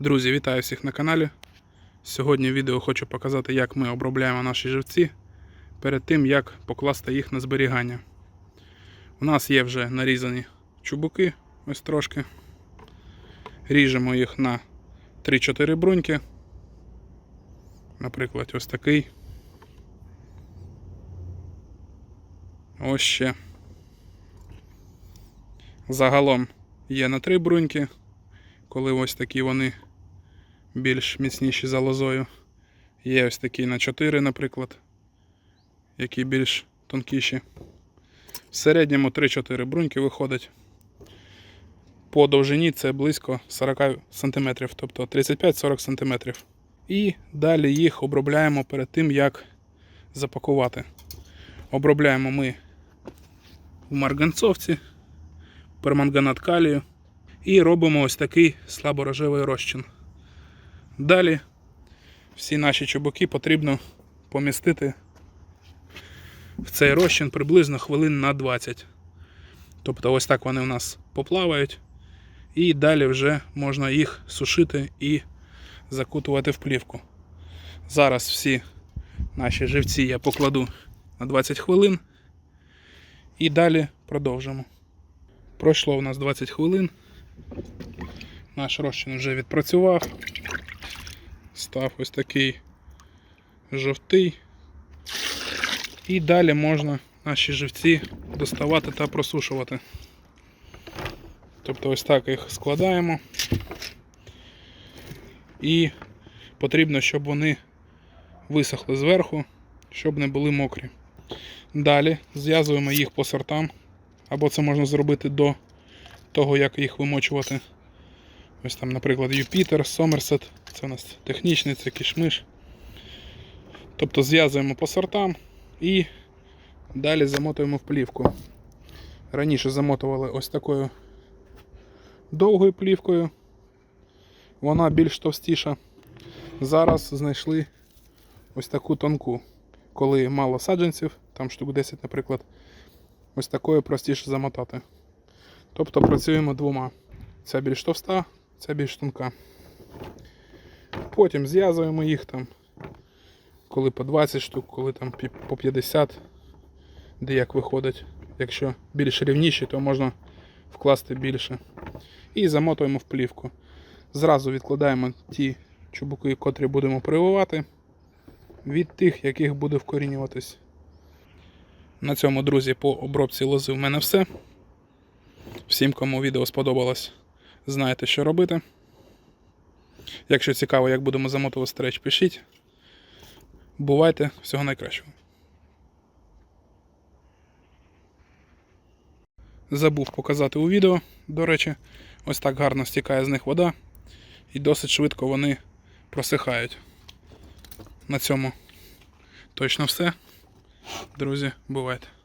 Друзі, вітаю всіх на каналі. Сьогодні в відео хочу показати, як ми обробляємо наші живці перед тим, як покласти їх на зберігання. У нас є вже нарізані чубуки, ось трошки. Ріжемо їх на 3-4 бруньки. Наприклад, ось такий. Ось ще. Загалом є на 3 бруньки, коли ось такі вони більш міцніші за лозою. Є ось такі на 4, наприклад, які більш тонкіші. В середньому 3-4 бруньки виходить. По довжині це близько 40 см, тобто 35-40 см. І далі їх обробляємо перед тим, як запакувати. Обробляємо ми в марганцовці, перманганат калію і робимо ось такий слаборожевий розчин. Далі всі наші чубуки потрібно помістити в цей розчин приблизно хвилин на 20. Тобто ось так вони у нас поплавають. І далі вже можна їх сушити і закутувати в плівку. Зараз всі наші живці я покладу на 20 хвилин. І далі продовжимо. Пройшло у нас 20 хвилин. Наш розчин вже відпрацював. Став ось такий жовтий. І далі можна наші живці доставати та просушувати. Тобто ось так їх складаємо. І потрібно, щоб вони висохли зверху, щоб не були мокрі. Далі зв'язуємо їх по сортам, або це можна зробити до того, як їх вимочувати. Ось там, наприклад, Юпітер, Сомерсет, це у нас технічний, це кішмиш. Тобто зв'язуємо по сортам і далі замотуємо в плівку. Раніше замотували ось такою довгою плівкою. Вона більш товстіша. Зараз знайшли ось таку тонку. Коли мало саджанців, там штук 10, наприклад, ось такою простіше замотати. Тобто працюємо двома. Ця більш товста, ця більш тонка. Потім зв'язуємо їх там, коли по 20 штук, коли там по 50, де як виходить. Якщо більш рівніші, то можна вкласти більше. І замотуємо в плівку. Зразу відкладаємо ті чубуки, котрі будемо прививати, від тих, яких буде вкорінюватись. На цьому, друзі, по обробці лози в мене все. Всім, кому відео сподобалось, знаєте, що робити. Якщо цікаво, як будемо замотувати стреч, пишіть. Бувайте, всього найкращого. Забув показати у відео, до речі, ось так гарно стікає з них вода, і досить швидко вони просихають. На цьому точно все. Друзі, бувайте.